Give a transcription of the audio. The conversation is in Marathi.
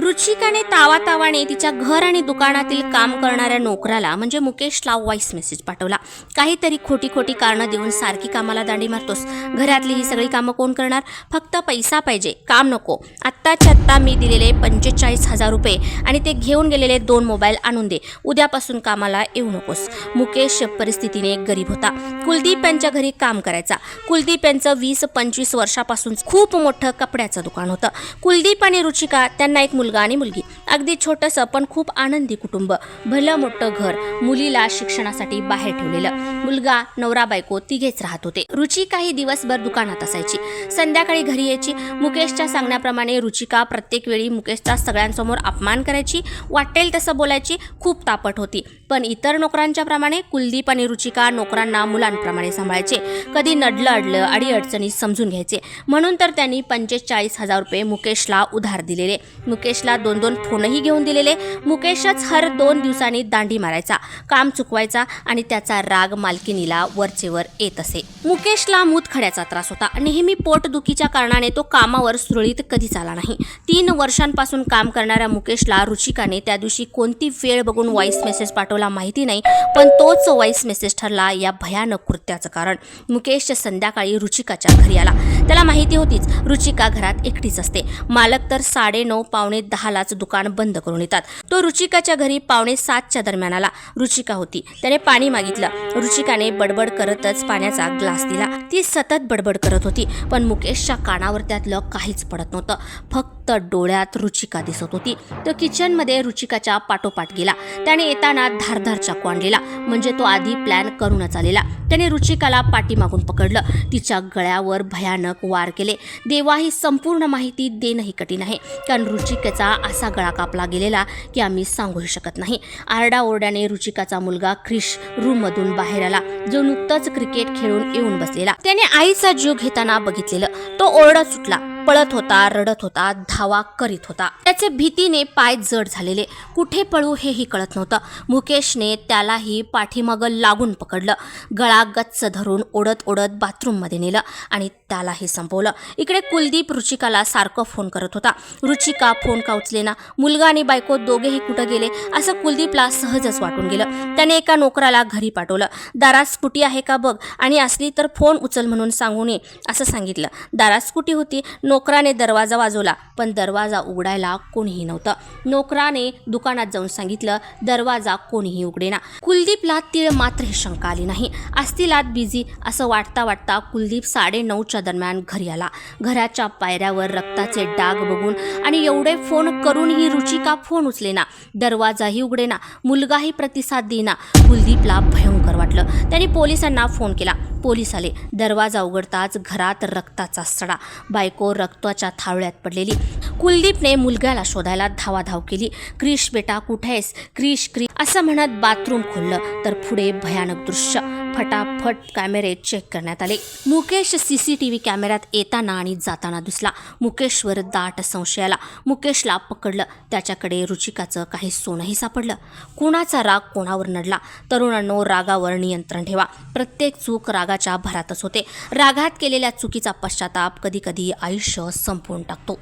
रुचिकाने तावातावाने तिच्या घर आणि दुकानातील काम करणाऱ्या नोकराला म्हणजे मुकेशला व्हॉइस मेसेज पाठवला. काहीतरी खोटी खोटी कारणं देऊन सारखी कामाला दांडी मारतोस. घरातली ही सगळी कामं कोण करणार? फक्त पैसा पाहिजे. काम नको. आत्ताच्या आत्ता मी दिलेले पंचेचाळीस हजार रुपये आणि ते घेऊन गेलेले दोन मोबाईल आणून दे. उद्यापासून कामाला येऊ नकोस. मुकेश परिस्थितीने गरीब होता. कुलदीप यांच्या घरी काम करायचा. कुलदीप यांचं वीस पंचवीस वर्षापासून खूप मोठं कपड्याचं दुकान होतं. कुलदीप आणि रुचिका त्यांना एक मुलगा आणि मुलगी. अगदी छोटंसं पण खूप आनंदी कुटुंब. भलं मोठं घर. मुलीला शिक्षणासाठी बाहेर ठेवलेलं. मुलगा नवरा बायको तिघेच राहत होते. रुची काही दिवसभर दुकानात असायची. संध्याकाळी घरी यायची. मुकेशच्या सांगण्याप्रमाणे रुचिका प्रत्येक वेळी मुकेशचा सगळ्यांसमोर अपमान करायची. वाटेल तसं बोलायची. खूप तापट होती. पण इतर नोकरांच्या प्रमाणे कुलदीप आणि रुचिका नोकरांना मुलांप्रमाणे सांभाळायचे. कधी नडलं अडलं अडी अडचणी समजून घ्यायचे. म्हणून तर त्यांनी पंचेचाळीस हजार रुपये मुकेशला उधार दिलेले. मुकेश मुकेशला दोन दोन फोनही घेऊन दिलेले. मुकेशच हर दोन दिवसांनी दांडी मारायचा काम चुकवायचा आणि त्याचा राग मालकिनीला वरचेवर येत असे. मुकेशला मूतखड्याचा त्रास होता. नेहमी पोटदुखीच्या कारणाने तो कामावर सुरळीत कधीच आला नाही. तीन वर्षांपासून काम करणाऱ्या मुकेशला रुचिकाने त्या दिवशी कोणती वेळ बघून व्हॉइस मेसेज पाठवला माहिती नाही पण तोच व्हॉइस मेसेज ठरला या भयानक कृत्याचं कारण. मुकेश संध्याकाळी रुचिकाच्या घरी आला. त्याला माहिती होतीच रुचिका घरात एकटीच असते. मालक तर साडे नऊ पावणे दहालाच दुकान बंद करून येतात. तो रुचिकाच्या घरी पावणे सातच्या दरम्यान आला. रुचिका होती. त्याने पाणी मागितलं. रुचिकाने बडबड करतच पाण्याचा ग्लास दिला. ती सतत बडबड करत होती पण मुकेशच्या कानावर त्यातलं काहीच पडत नव्हतं. फक्त डोळ्यात रुचिका दिसत होती. तो किचनमध्ये रुचिकाच्या पाठोपाठ गेला. त्याने येताना धारधार चाकू आणलेला. म्हणजे तो आधी प्लॅन करूनच आलेला. त्याने रुचिकाला पाठीमागून पकडलं. तिच्या गळ्यावर भयानक वार केले. देवा ही संपूर्ण माहिती देणंही कठीण आहे. कारण रुचिका रुचिकेचा असा गळा कापला गेलेला की आम्ही सांगूही शकत नाही. आरडाओरड्याने रुचिकाचा मुलगा क्रिश रूममधून बाहेर आला जो नुकताच क्रिकेट खेळून येऊन बसलेला. त्याने आईचा जीव घेताना बघितलेलं. तो ओरडा सुटला. पळत होता रडत होता धावा करीत होता. त्याचे भीतीने पाय जड झालेले. कुठे पळू हेही कळत नव्हतं. मुकेशने त्यालाही पाठीमागं लागून पकडलं. गळा गच्च धरून ओढत ओढत बाथरूममध्ये नेलं आणि त्यालाही संपवलं. इकडे कुलदीप रुचिकाला सारखं फोन करत होता. रुचिका फोन का उचलेना मुलगा आणि बायको दोघेही कुठं गेले? असं कुलदीपला सहजच वाटून गेलं. त्याने एका नोकराला घरी पाठवलं. दारात स्कूटी आहे का बघ? आणि असली तर फोन उचल म्हणून सांगू नये असं सांगितलं. दारात स्कूटी होती. नो नोकराने दरवाजा वाजवला पण दरवाजा उघडायला कोणीही नव्हतं. नोकराने दुकानात जाऊन सांगितलं दरवाजा कोणीही उघडेना. कुलदीपला तीळ मात्र ही शंका आली नाही. असतील आत बिझी असं वाटता वाटता कुलदीप साडे नऊच्या दरम्यान घरी आला. घराच्या पायऱ्यावर रक्ताचे डाग बघून आणि एवढे फोन करूनही रुचिका फोन उचलेना. दरवाजाही उघडेना मुलगाही प्रतिसाद देना कुलदीपला भयंकर वाटलं. त्यांनी पोलिसांना फोन केला. पोलीस आले दरवाजा उघडताच घरात रक्ताचा सडा. बायको रक्ताच्या थावळ्यात पडलेली. कुलदीपने मुलग्याला शोधायला धावाधाव केली. क्रिश बेटा कुठे आहेस? क्रिश क्रिश. असं म्हणत बाथरूम खोललं तर पुढे भयानक दृश्य. फटाफट कॅमेरे चेक करण्यात आले. Mukesh C C T V कॅमेऱ्यात येताना आणि जाताना दिसला. मुकेशवर दाट संशय आला. मुकेशला पकडलं. त्याच्याकडे रुचिकाचं काही सोनंही सापडलं. कुणाचा राग कोणावर नडला? तरुणांनो रागावर नियंत्रण ठेवा. प्रत्येक चूक रागाच्या भरातच होते. रागात केलेल्या चुकीचा पश्चाताप कधीकधी आयुष्य संपवून टाकतो.